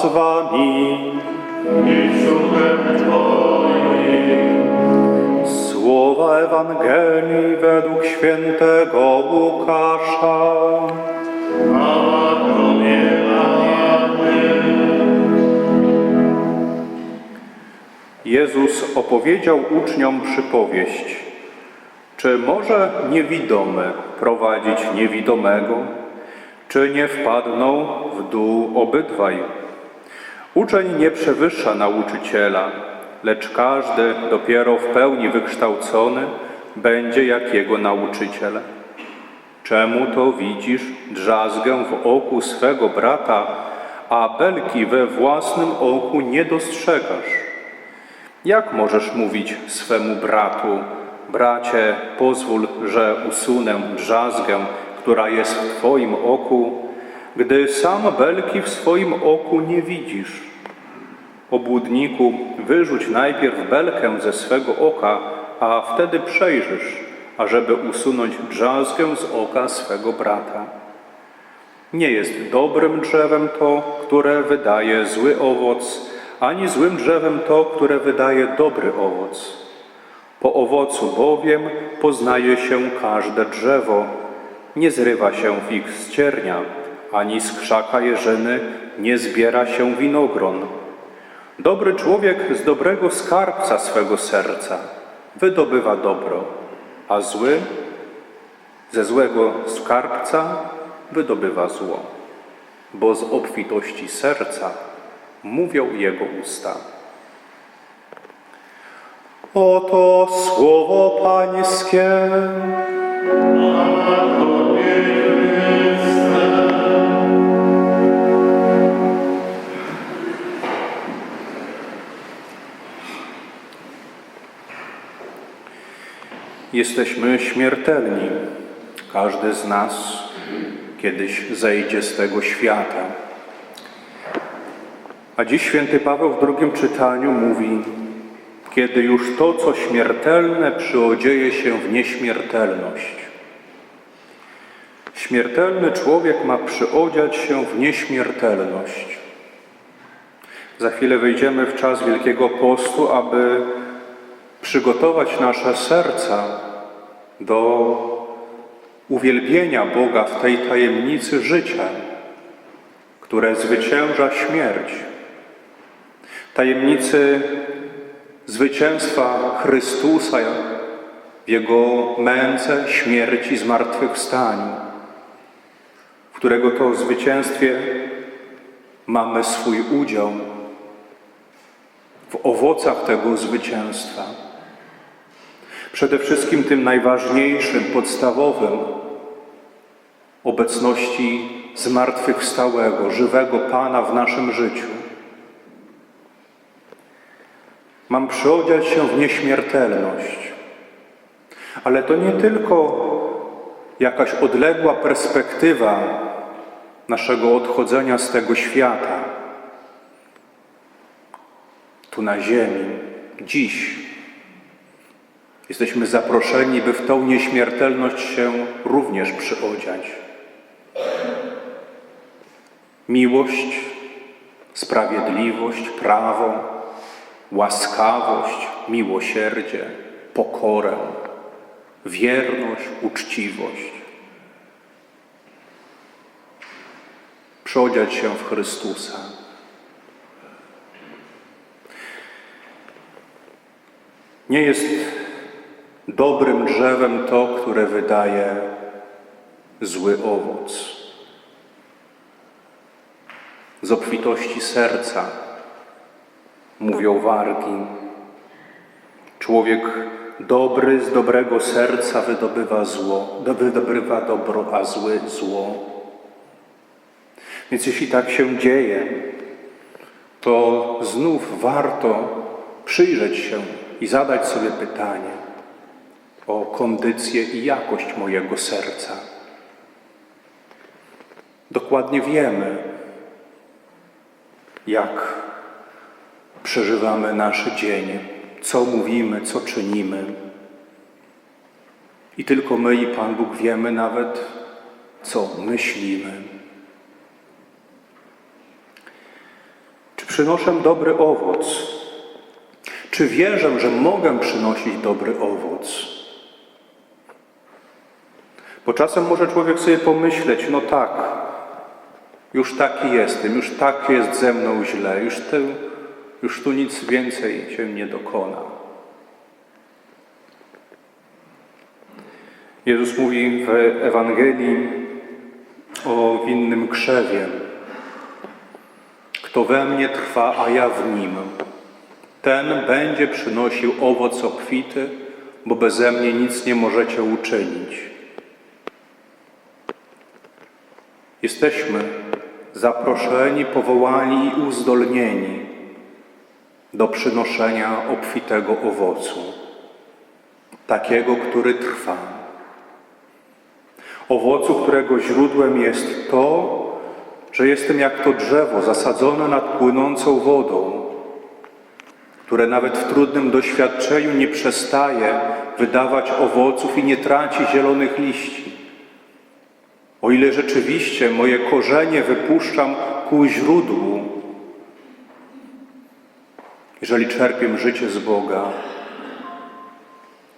z wami. Słowa Ewangelii według świętego Łukasza. Jezus opowiedział uczniom przypowieść. Czy może niewidomy prowadzić niewidomego? Czy nie wpadną w dół obydwaj? Uczeń nie przewyższa nauczyciela, lecz każdy dopiero w pełni wykształcony będzie jak jego nauczyciel. Czemu to widzisz drzazgę w oku swego brata, a belki we własnym oku nie dostrzegasz? Jak możesz mówić swemu bratu, bracie, pozwól, że usunę drzazgę, która jest w Twoim oku, gdy sam belki w swoim oku nie widzisz? Obłudniku, wyrzuć najpierw belkę ze swego oka, a wtedy przejrzysz, ażeby usunąć drzazgę z oka swego brata. Nie jest dobrym drzewem to, które wydaje zły owoc, ani złym drzewem to, które wydaje dobry owoc. Po owocu bowiem poznaje się każde drzewo. Nie zrywa się fig z ciernia, ani z krzaka jeżyny nie zbiera się winogron. Dobry człowiek z dobrego skarbca swego serca wydobywa dobro, a zły ze złego skarbca wydobywa zło, bo z obfitości serca mówią jego usta. Oto słowo Pańskie. Jesteśmy śmiertelni. Każdy z nas kiedyś zejdzie z tego świata. A dziś święty Paweł w drugim czytaniu mówi, kiedy już to, co śmiertelne, przyodzieje się w nieśmiertelność. Śmiertelny człowiek ma przyodziać się w nieśmiertelność. Za chwilę wejdziemy w czas Wielkiego Postu, aby przygotować nasze serca do uwielbienia Boga w tej tajemnicy życia, które zwycięża śmierć. Tajemnicy zwycięstwa Chrystusa w Jego męce, śmierci, zmartwychwstaniu, w którego to zwycięstwie mamy swój udział w owocach tego zwycięstwa. Przede wszystkim tym najważniejszym, podstawowym obecności zmartwychwstałego, żywego Pana w naszym życiu. Mam przyodziać się w nieśmiertelność. Ale to nie tylko jakaś odległa perspektywa naszego odchodzenia z tego świata. Tu na ziemi, dziś jesteśmy zaproszeni, by w tą nieśmiertelność się również przyodziać. Miłość, sprawiedliwość, prawo, łaskawość, miłosierdzie, pokorę, wierność, uczciwość. Przeodziać się w Chrystusa. Nie jest dobrym drzewem to, które wydaje zły owoc. Z obfitości serca mówią wargi. Człowiek dobry z dobrego serca wydobywa zło, wydobywa dobro, a zły zło. Więc jeśli tak się dzieje, to znów warto przyjrzeć się i zadać sobie pytanie o kondycję i jakość mojego serca. Dokładnie wiemy, jak przeżywamy nasze dzień, co mówimy, co czynimy. I tylko my i Pan Bóg wiemy nawet, co myślimy. Czy przynoszę dobry owoc? Czy wierzę, że mogę przynosić dobry owoc? Bo czasem może człowiek sobie pomyśleć, no tak, już taki jestem, już tak jest ze mną źle, już, te, już tu nic więcej się nie dokona. Jezus mówi w Ewangelii o winnym krzewie. Kto we mnie trwa, a ja w nim, ten będzie przynosił owoc obfity, bo beze mnie nic nie możecie uczynić. Jesteśmy zaproszeni, powołani i uzdolnieni do przynoszenia obfitego owocu, takiego, który trwa. Owocu, którego źródłem jest to, że jestem jak to drzewo zasadzone nad płynącą wodą, które nawet w trudnym doświadczeniu nie przestaje wydawać owoców i nie traci zielonych liści. O ile rzeczywiście moje korzenie wypuszczam ku źródłu, jeżeli czerpię życie z Boga,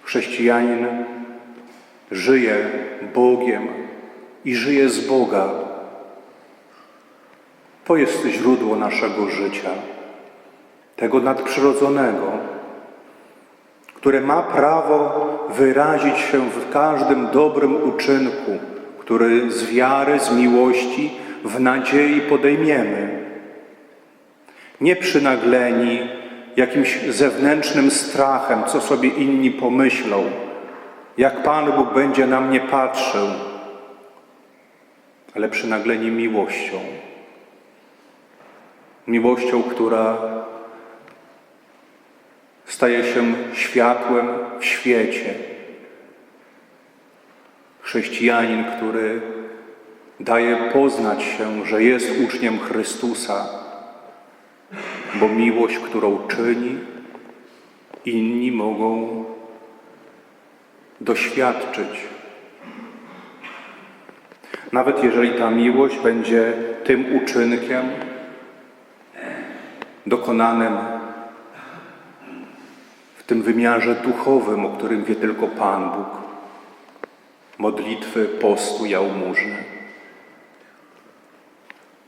chrześcijanin żyje Bogiem i żyje z Boga. To jest źródło naszego życia, tego nadprzyrodzonego, które ma prawo wyrazić się w każdym dobrym uczynku, który z wiary, z miłości, w nadziei podejmiemy. Nie przynagleni jakimś zewnętrznym strachem, co sobie inni pomyślą, jak Pan Bóg będzie na mnie patrzył, ale przynagleni miłością. Miłością, która staje się światłem w świecie. Chrześcijanin, który daje poznać się, że jest uczniem Chrystusa, bo miłość, którą czyni, inni mogą doświadczyć. Nawet jeżeli ta miłość będzie tym uczynkiem dokonanym w tym wymiarze duchowym, o którym wie tylko Pan Bóg, modlitwy, postu, jałmużny,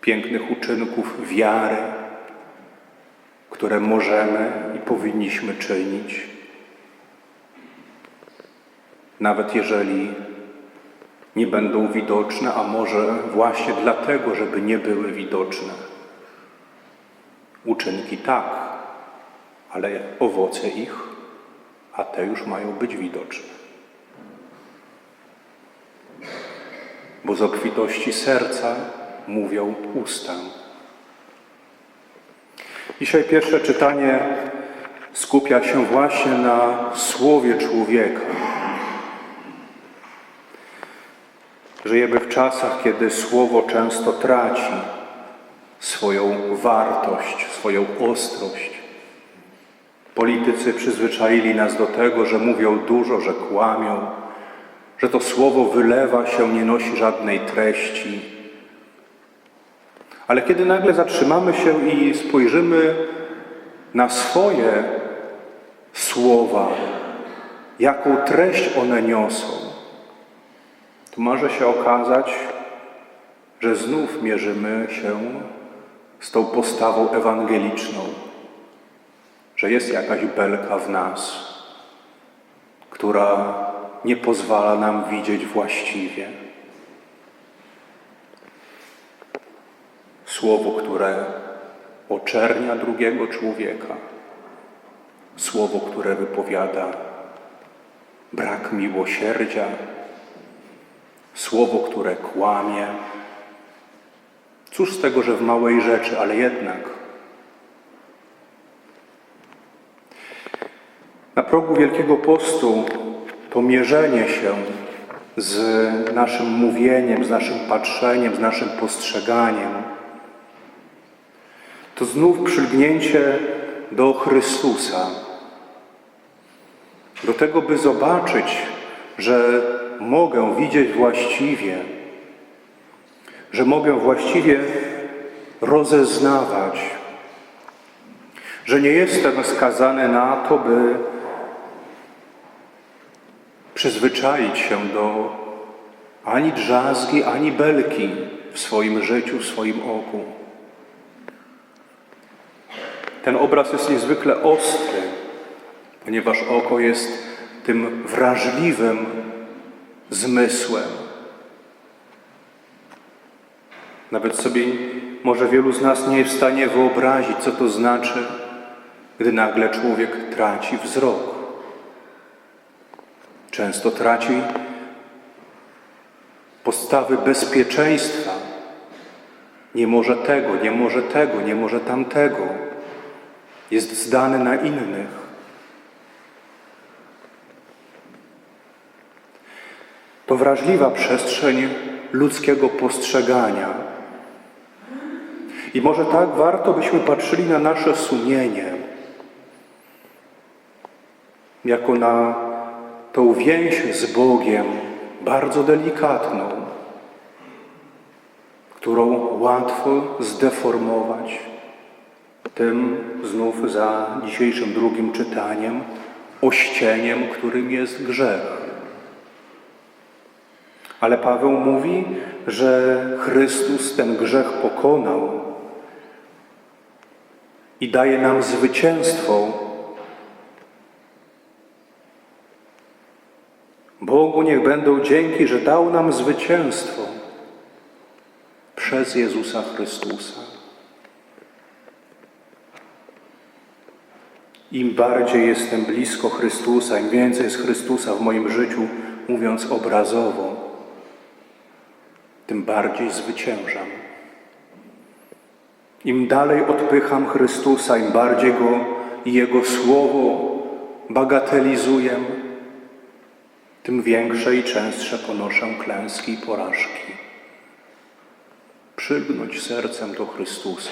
pięknych uczynków wiary, które możemy i powinniśmy czynić, nawet jeżeli nie będą widoczne, a może właśnie dlatego, żeby nie były widoczne. Uczynki tak, ale owoce ich, a te już mają być widoczne. Bo z obfitości serca mówią usta. Dzisiaj pierwsze czytanie skupia się właśnie na słowie człowieka. Żyjemy w czasach, kiedy słowo często traci swoją wartość, swoją ostrość. Politycy przyzwyczaili nas do tego, że mówią dużo, że kłamią, że to słowo wylewa się, nie nosi żadnej treści. Ale kiedy nagle zatrzymamy się i spojrzymy na swoje słowa, jaką treść one niosą, to może się okazać, że znów mierzymy się z tą postawą ewangeliczną, że jest jakaś belka w nas, która nie pozwala nam widzieć właściwie. Słowo, które oczernia drugiego człowieka, słowo, które wypowiada brak miłosierdzia, słowo, które kłamie. Cóż z tego, że w małej rzeczy, ale jednak. Na progu Wielkiego Postu to mierzenie się z naszym mówieniem, z naszym patrzeniem, z naszym postrzeganiem, to znów przylgnięcie do Chrystusa, do tego, by zobaczyć, że mogę widzieć właściwie, że mogę właściwie rozeznawać, że nie jestem skazany na to, by przyzwyczaić się do ani drzazgi, ani belki w swoim życiu, w swoim oku. Ten obraz jest niezwykle ostry, ponieważ oko jest tym wrażliwym zmysłem. Nawet sobie może wielu z nas nie jest w stanie wyobrazić, co to znaczy, gdy nagle człowiek traci wzrok. Często traci postawy bezpieczeństwa. Nie może tego, nie może tego, nie może tamtego. Jest zdany na innych. To wrażliwa przestrzeń ludzkiego postrzegania. I może tak warto byśmy patrzyli na nasze sumienie, jako na tą więź z Bogiem, bardzo delikatną, którą łatwo zdeformować. Tym znów za dzisiejszym drugim czytaniem, ościeniem, którym jest grzech. Ale Paweł mówi, że Chrystus ten grzech pokonał i daje nam zwycięstwo. Bogu niech będą dzięki, że dał nam zwycięstwo przez Jezusa Chrystusa. Im bardziej jestem blisko Chrystusa, im więcej jest Chrystusa w moim życiu, mówiąc obrazowo, tym bardziej zwyciężam. Im dalej odpycham Chrystusa, im bardziej Go i Jego Słowo bagatelizuję, tym większe i częstsze ponoszę klęski i porażki. Przylgnąć sercem do Chrystusa.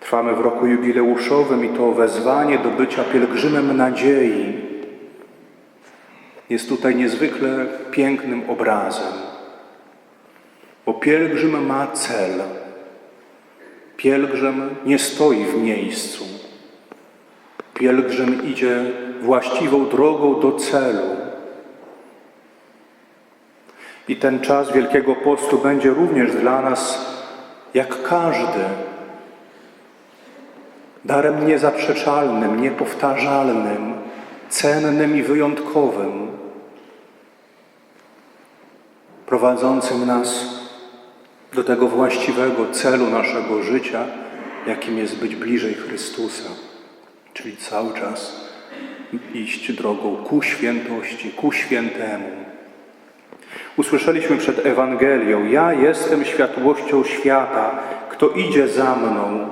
Trwamy w roku jubileuszowym i to wezwanie do bycia pielgrzymem nadziei jest tutaj niezwykle pięknym obrazem. Bo pielgrzym ma cel. Pielgrzym nie stoi w miejscu. Pielgrzym idzie właściwą drogą do celu. I ten czas Wielkiego Postu będzie również dla nas, jak każdy, darem niezaprzeczalnym, niepowtarzalnym, cennym i wyjątkowym, prowadzącym nas do tego właściwego celu naszego życia, jakim jest być bliżej Chrystusa, czyli cały czas iść drogą ku świętości, ku świętemu. Usłyszeliśmy przed Ewangelią: Ja jestem światłością świata. Kto idzie za mną,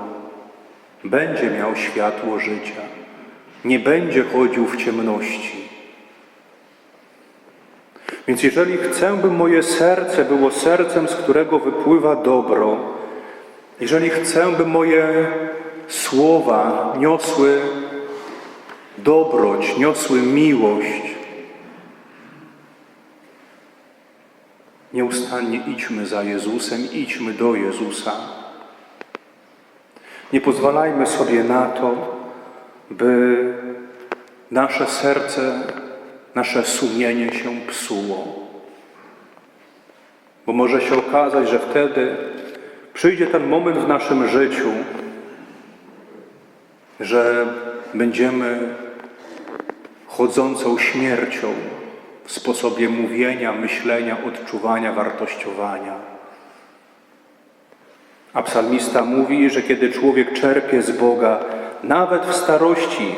będzie miał światło życia. Nie będzie chodził w ciemności. Więc jeżeli chcę, by moje serce było sercem, z którego wypływa dobro, jeżeli chcę, by moje słowa niosły dobroć, niosły miłość, nieustannie idźmy za Jezusem, idźmy do Jezusa. Nie pozwalajmy sobie na to, by nasze serce nasze sumienie się psuło. Bo może się okazać, że wtedy przyjdzie ten moment w naszym życiu, że będziemy chodzącą śmiercią w sposobie mówienia, myślenia, odczuwania, wartościowania. A psalmista mówi, że kiedy człowiek czerpie z Boga, nawet w starości,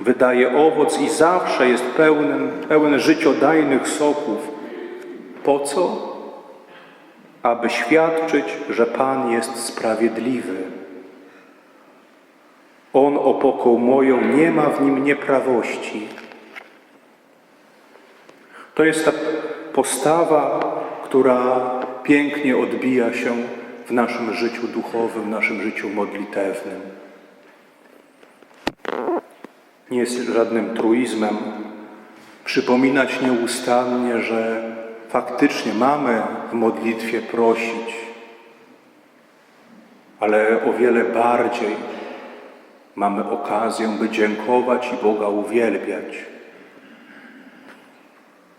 wydaje owoc i zawsze jest pełen, pełen życiodajnych soków. Po co? Aby świadczyć, że Pan jest sprawiedliwy. On opoką moją, nie ma w nim nieprawości. To jest ta postawa, która pięknie odbija się w naszym życiu duchowym, w naszym życiu modlitewnym. Nie jest żadnym truizmem przypominać nieustannie, że faktycznie mamy w modlitwie prosić, ale o wiele bardziej mamy okazję, by dziękować i Boga uwielbiać.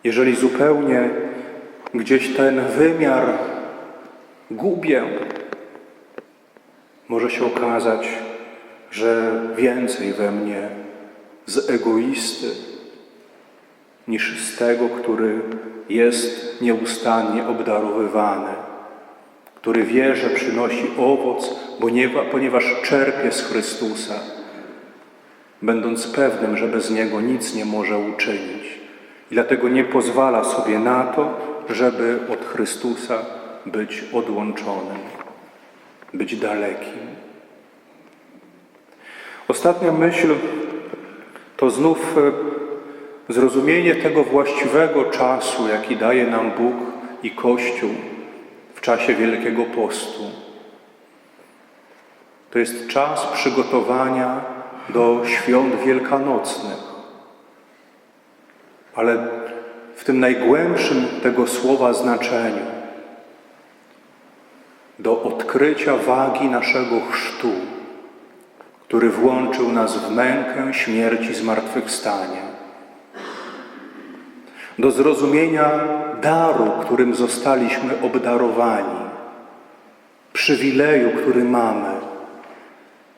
jeżeli zupełnie gdzieś ten wymiar gubię, może się okazać, że więcej we mnie z egoisty niż z tego, który jest nieustannie obdarowywany, który wie, że przynosi owoc, ponieważ czerpie z Chrystusa, będąc pewnym, że bez Niego nic nie może uczynić. I dlatego nie pozwala sobie na to, żeby od Chrystusa być odłączonym, być dalekim. Ostatnia myśl to znów e, zrozumienie tego właściwego czasu, jaki daje nam Bóg i Kościół w czasie Wielkiego Postu. To jest czas przygotowania do świąt wielkanocnych. Ale w tym najgłębszym tego słowa znaczeniu, do odkrycia wagi naszego chrztu, który włączył nas w mękę śmierci zmartwychwstania, do zrozumienia daru, którym zostaliśmy obdarowani, przywileju, który mamy,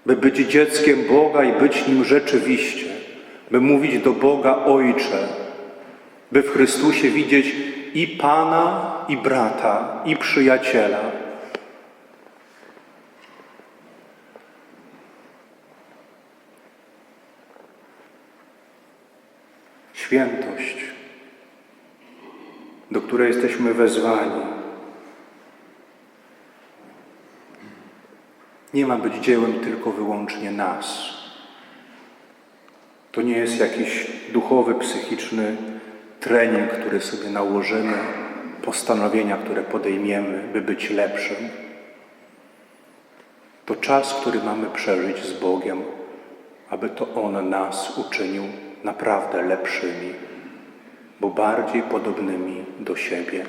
by być dzieckiem Boga i być nim rzeczywiście, by mówić do Boga Ojcze, by w Chrystusie widzieć i Pana, i brata, i przyjaciela. Świętość, do której jesteśmy wezwani, nie ma być dziełem tylko wyłącznie nas. To nie jest jakiś duchowy, psychiczny trening, który sobie nałożymy, postanowienia, które podejmiemy, by być lepszym. To czas, który mamy przeżyć z Bogiem, aby to On nas uczynił naprawdę lepszymi, bo bardziej podobnymi do siebie.